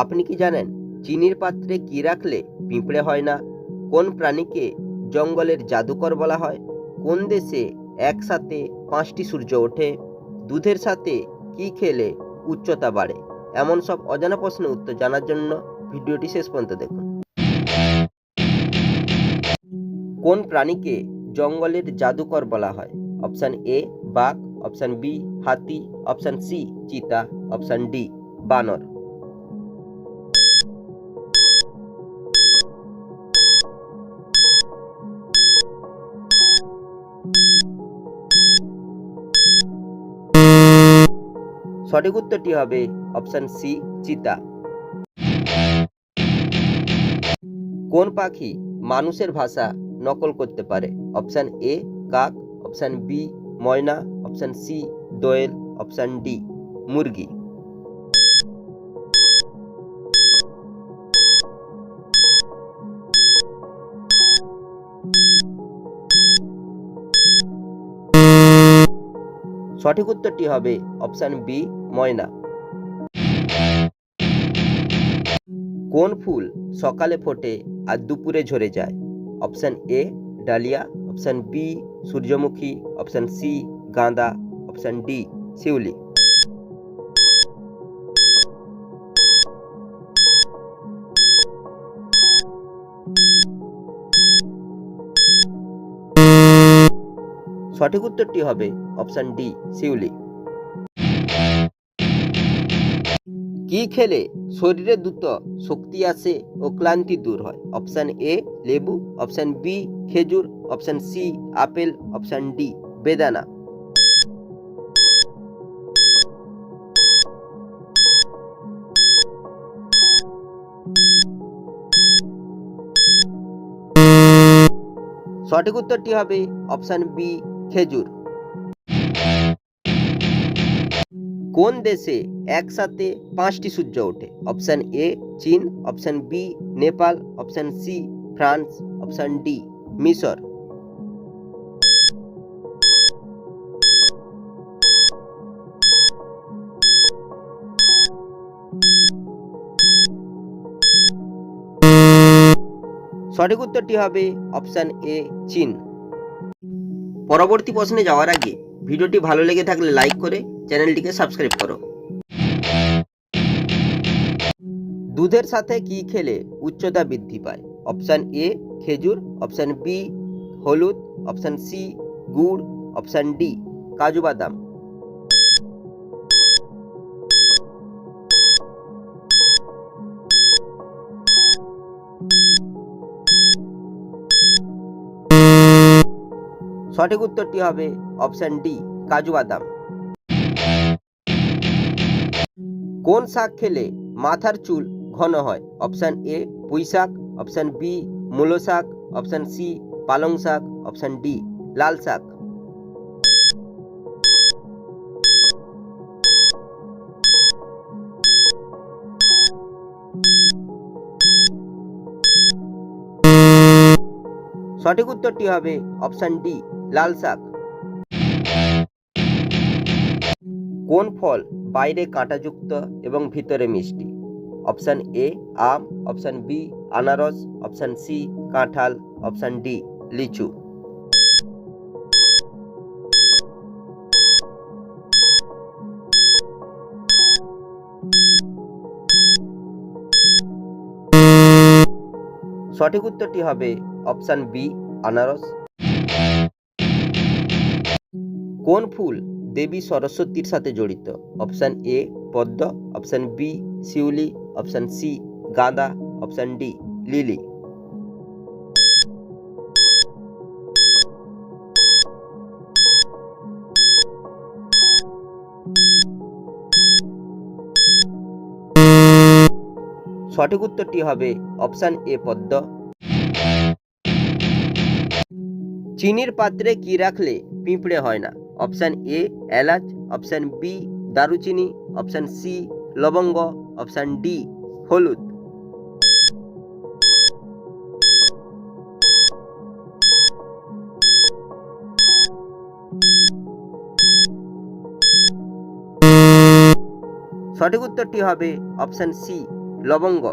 আপনি কি জানেন চিনির পাত্রে কি রাখলে পিঁপড়ে হয় না? কোন প্রাণীকে জঙ্গলের জাদুকর বলা হয়? কোন দেশে একসাথে পাঁচটি সূর্য ওঠে? দুধের সাথে কি খেলে উচ্চতা বাড়ে? এমন সব অজানা প্রশ্নের উত্তর জানার জন্য ভিডিওটি শেষ পর্যন্ত দেখুন। কোন প্রাণীকে জঙ্গলের জাদুকর বলা হয়? অপশান এ বাঘ, অপশান বি হাতি, অপশান সি চিতা, অপশান ডি বানর। সঠিক উত্তরটি হবে অপশান সি, চিতা। কোন পাখি মানুষের ভাষা নকল করতে পারে? অপশান এ, কাক, অপশান বি, ময়না, অপশান সি, দোয়েল, অপশান ডি, মুরগি। সঠিক উত্তরটি হবে অপশান বি, ময়না। কোন ফুল সকালে ফোটে আর দুপুরে ঝরে যায়? Option A, dahlia. Option B, সূর্যমুখী। অপশান সি, গাঁদা। অপশান ডি, শিউলি। সঠিক উত্তরটি হবে অপশান ডি, শিউলি। কি খেলে শরীরে দ্রুত শক্তি আসে ও ক্লান্তি দূর হয়? অপশান এ, লেবু, অপশান বি, খেজুর, option C, apple, option D, বেদানা। সঠিক উত্তরটি হবে অপশান বি খেজুর। কোন দেশে একসাথে পাঁচটি সূর্য ওঠে? অপশান এ চীন, option B Nepal, option C France, option D মিশর। সঠিক উত্তরটি হবে অপশান এ চীন। পরবর্তী প্রশ্নে যাওয়ার আগে ভিডিওটি ভালো লেগে থাকলে লাইক করে চ্যানেলটিকে সাবস্ক্রাইব করো। দুধের সাথে কি খেলে উচ্চতা বৃদ্ধি পায়? অপশান এ খেজুর অপশান বি হলুদ অপশান সি গুড় অপশান ডি কাজু বাদাম। সঠিক উত্তরটি হবে অপশান ডি, কাজু বাদাম। কোন শাক খেলে মাথার চুল ঘন হয়? অপশান এ, পুঁই শাক, অপশান বি, মূলো শাক, অপশান সি, পালং শাক, অপশান ডি, লাল শাক। সঠিক উত্তরটি হবে অপশান ডি লাল শাক। কোন ফল বাইরে কাঁটাযুক্ত এবং ভিতরে মিষ্টি? অপশান এ, আম, অপশান বি, আনারস, অপশান সি, কাঁঠাল, অপশান ডি, লিচু। সঠিক উত্তরটি হবে অপশান বি, আনারস। কোন ফুল দেবী সরস্বতীর সাথে জড়িত? অপশান এ, পদ্ম, অপশান বি, শিউলি, অপশান সি, গাঁদা, অপশান ডি, লিলি। সঠিক উত্তরটি হবে অপশান এ, পদ্ম। চিনির পাত্রে কি রাখলে পিঁপড়ে হয় না? অপশান এ এলাচ, অপশান বি দারুচিনি, অপশান সি লবঙ্গ, অপশান ডি হলুদ। সঠিক উত্তরটি হবে অপশান সি, লবঙ্গ।